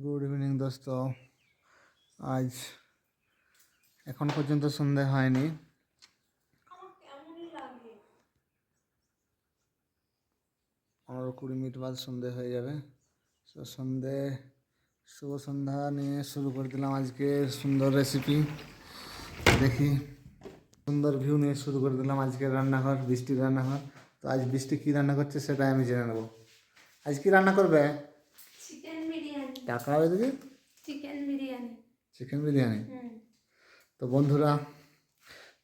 Good evening দোস্ত। আজ এখন পর্যন্ত সন্ধে হয়নি। পনেরো কুড়ি মিনিট বাদ সন্ধে হয়ে যাবে। তো সন্ধে শুভ সন্ধ্যা নিয়ে শুরু করে দিলাম আজকে সুন্দর রেসিপি দেখি, সুন্দর ভিউ নিয়ে শুরু করে দিলাম আজকে রান্নাঘর, বৃষ্টির রান্নাঘর। তো আজ বৃষ্টি কী রান্না করছে সেটা আমি জেনে নেব। আজ কি রান্না করবে? টাকা হবে দেখি চিকেন বিরিয়ানি। চিকেন বিরিয়ানি। তো বন্ধুরা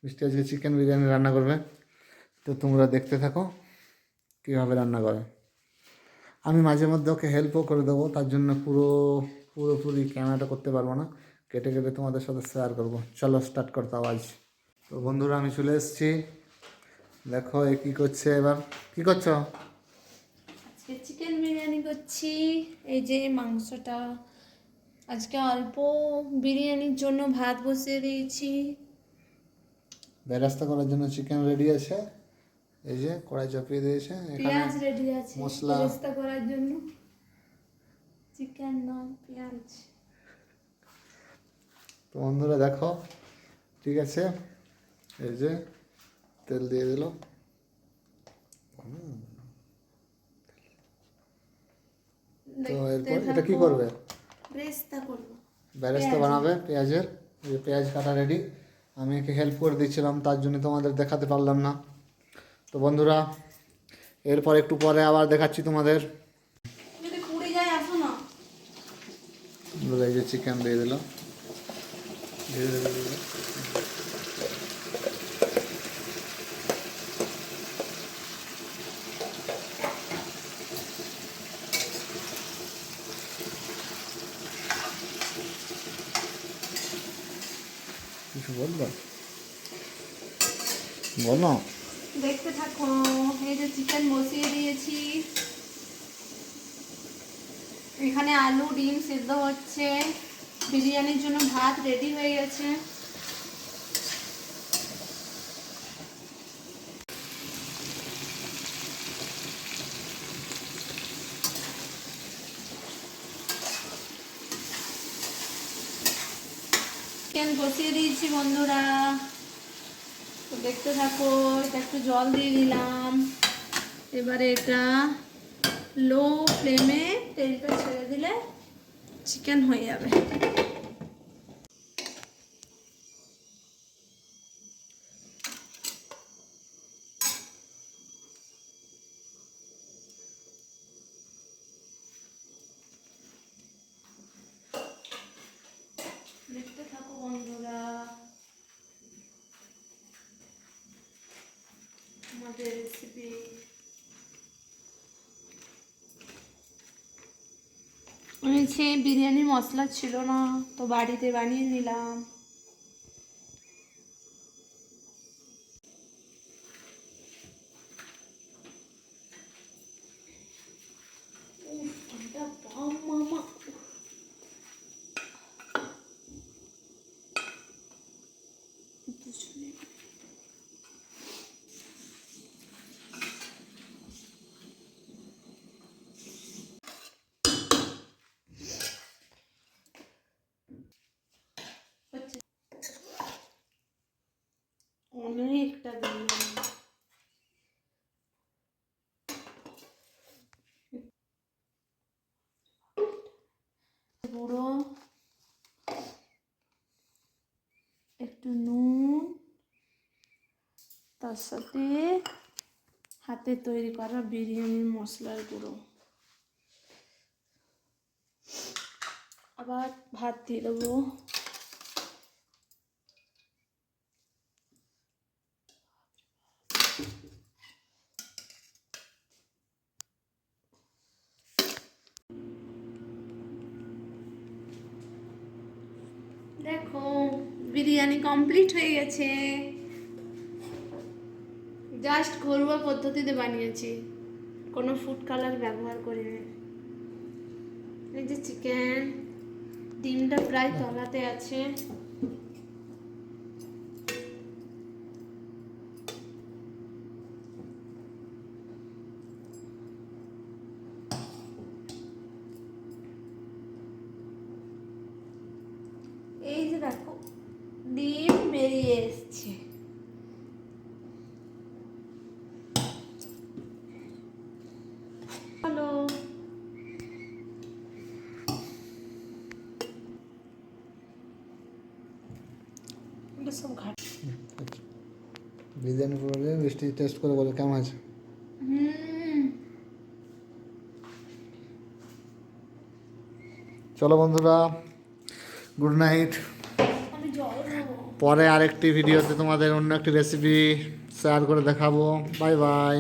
মিষ্টি আজকে চিকেন বিরিয়ানি রান্না করবে। তো তোমরা দেখতে থাকো কীভাবে রান্না করে। আমি মাঝে মধ্যে ওকে হেল্পও করে দেবো তার জন্য পুরো পুরোপুরি ক্যামেরাটা করতে পারব না। কেটে কেটে তোমাদের সাথে শেয়ার করব। চলো স্টার্ট করতে আওয়াজ তো বন্ধুরা আমি চলে এসেছি। দেখো এ কী করছে এবার। কী করছ? আজকে চিকেন বিরিয়ানি করছি। এই যে মাংসটা। আজকে অল্প বিরিয়ানির জন্য ভাত বসিয়ে দিয়েছি। বেরাস্তা করার জন্য চিকেন রেডি আছে। এই যে কড়াই চাপিয়ে দিয়েছে। পেঁয়াজ রেডি আছে। মশলা- বেরেস্তা করার জন্য। চিকেন নয় পেঁয়াজ। তো বন্ধুরা দেখো ঠিক আছে? এই যে তেল দিয়ে দিল তো এরপর এটা কি করবে? বেরেস্তা করব। বানাবে পেঁয়াজের। পেঁয়াজ কাটা রেডি আমি একে হেল্প করে দিচ্ছিলাম তার জন্য তোমাদের দেখাতে পারলাম না। তো বন্ধুরা এরপর একটু পরে আবার দেখাচ্ছি তোমাদের। এই যে চিকেন দিয়ে দিল ধীরে ধীরে দিয়ে দিল। কিছু বলব? বলো। দেখতে থাকো, এই যে চিকেন বসিয়ে দিয়েছি। এখানে আলু, ডিম সিদ্ধ হচ্ছে। বিরিয়ানির জন্য ভাত রেডি হয়ে গেছে। চিকেন বসিয়ে দিয়েছি বন্ধুরা। তো দেখতে থাকো, এটা একটু জল দিয়ে দিলাম এবারে এটা লো ফ্লেমে তেলটা ছেড়ে দিলে চিকেন হয়ে যাবে দেখতে থাকো বন্ধুরা আমাদের রেসিপি হয়েছে বিরিয়ানি মশলা ছিল না তো বাড়িতে বানিয়ে নিলাম। গুঁড়ো, একটু নুন, তার সাথে হাতে তৈরি করা বিরিয়ানির মশলার গুঁড়ো। আবার ভাত দিয়ে দেবো দেখো বিরিয়ানি কমপ্লিট হয়ে গেছে। জাস্ট ঘরোয়া পদ্ধতিতে বানিয়েছি। কোনো ফুড কালার ব্যবহার করিনি। এই যে চিকেন ডিমটা প্রায় তলাতে আছে। এই যে দেখো ডিম বেরিয়ে এসছে হ্যালো এটা সব ঘাট। বিরিয়ানি করে মিষ্টি টেস্ট করে বলো কেমন আছে? চলো বন্ধুরা গুড নাইট পরে আরেকটি ভিডিওতে তোমাদের অন্য একটি রেসিপি শেয়ার করে দেখাবো। Bye bye